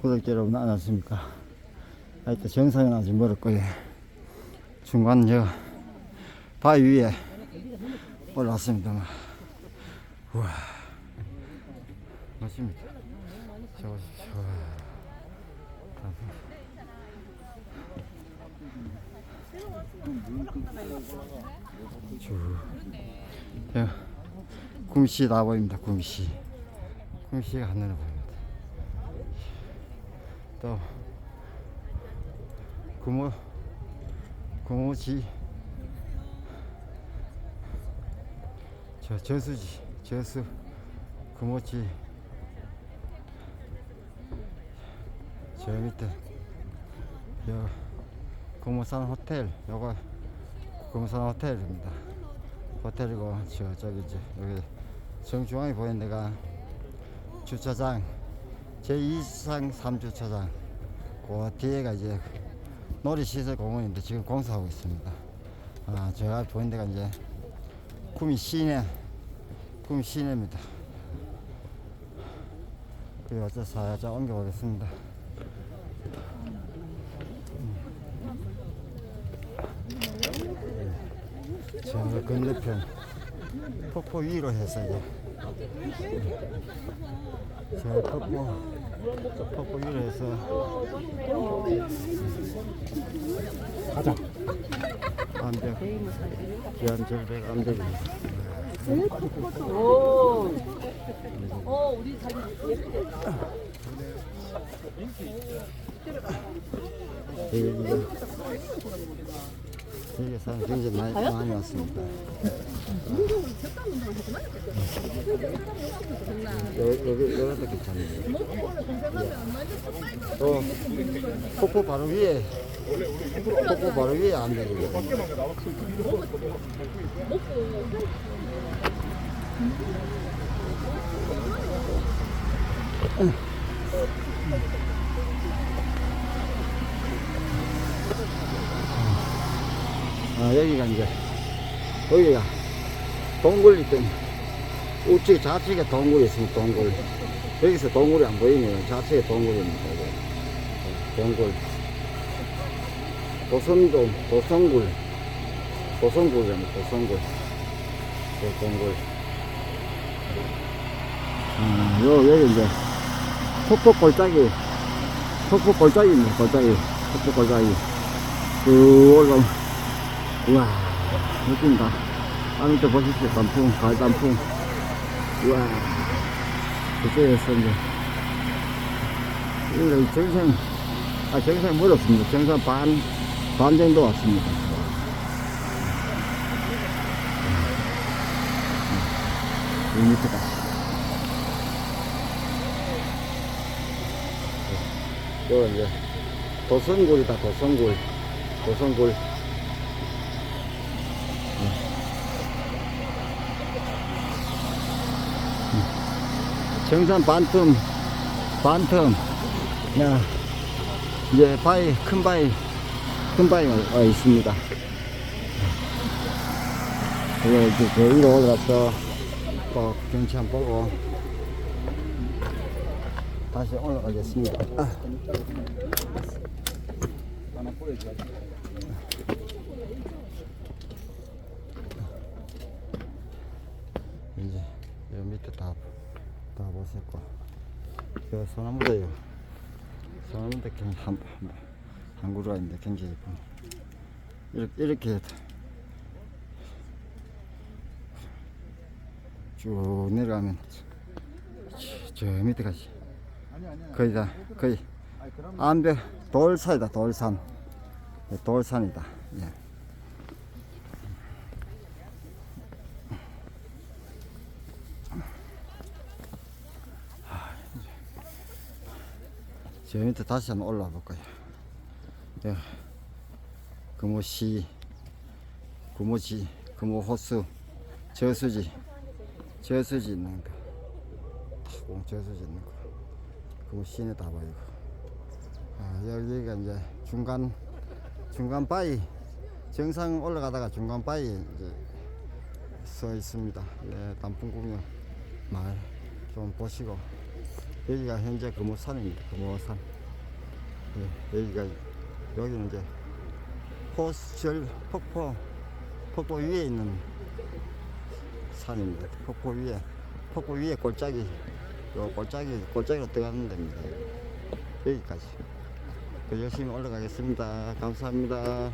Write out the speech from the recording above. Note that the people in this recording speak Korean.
구독자 여러분 안녕하십니까? 하여튼 정상은 아직 멀었고요 중간 저 바위 위에 올라왔습니다 우와. 멋집니다. 저거 저거 쭉 야, 구미씨 보입니다 구미씨. 구미씨가 하늘을 보입니다 또 구모 구모지. 저 저수지 저수 구모지. 저 밑에 여 구모산 호텔 요거 구모산 호텔입니다. 호텔이고 저 저기 이제 여기 정중앙에 보이는 데가 주차장 제2상 3주차장 그 뒤에가 이제 놀이시설 공원인데 지금 공사하고 있습니다. 아, 제가 보이는 데가 이제 구미 시내 구미 시내입니다. 그리고 어째 살짝 옮겨보겠습니다. 저 건너편 폭포 위로 해서 이제 저 폭포 폭포 위로 해서 가자. 암벽 연절백 암벽이 오. 어, 우리 자기 여기 이 제 여기 사람 굉장히 많이, 많이 왔습니다. 여기 여기 여기도 괜찮네요. 또 폭포 바로 위에. 폭포 바로 위에 암벽이에요 아, 여기가 이제, 여기가 동굴 있던, 우측 좌측에 동굴이 있습니다, 동굴. 여기서 동굴이 안 보이네요. 좌측에 동굴입니다. 어, 동굴. 도선동, 도성굴. 도성굴입니다, 도성굴. 저 동굴. 아, 요, 여기 이제, 폭포 골짜기, 폭포 골짜기입니다, 골짜기. 폭포 골짜기. 쭉 올라오면, 우와, 멋진다. 아, 밑에 보십시오. 단풍, 가을 단풍. 우와, 그쪽에서 이제, 여기가 정상, 아, 정상 멀었습니다. 정상 반, 반 정도 왔습니다. 이 밑에까지. 요, 이제, 도성굴이다, 도성굴. 도성굴. 정산 반틈, 반틈, 야, 이제 바위, 큰 바위, 큰 바위 어, 있습니다. 이거 이제 저 위로 올라가서 또 경치 한번 보고 다시 올라가겠습니다. 아. 이제 여 밑에 다, 다 보셨고 여 소나무도요 소나무도 굉장히 한, 한, 한 그루가 있는데 굉장히 예쁜 이렇게, 이렇게 쭉 내려가면 저, 저 밑에까지 거의 다 거의 안벽 돌산이다 돌산. 예, 돌산이다. 예. 저 밑에 다시 한번 올라와 볼까요? 예. 금호시, 금호지, 금호호수, 저수지, 저수지 있는 거. 타고 저수지 있는 거. 금호 시내 다 보이고. 아, 여기가 이제 중간, 중간 바위, 정상 올라가다가 중간 바위 이제 서 있습니다. 예, 단풍 구경 마을 좀 보시고 여기가 현재 금호산입니다. 금호산. 예, 여기가 여기는 이제 호수절 폭포 폭포 위에 있는 산입니다. 폭포 위에 폭포 위에 골짜기 요 골짜기 골짜기로 들어가는 데입니다. 여기까지. 그 열심히 올라가겠습니다. 감사합니다.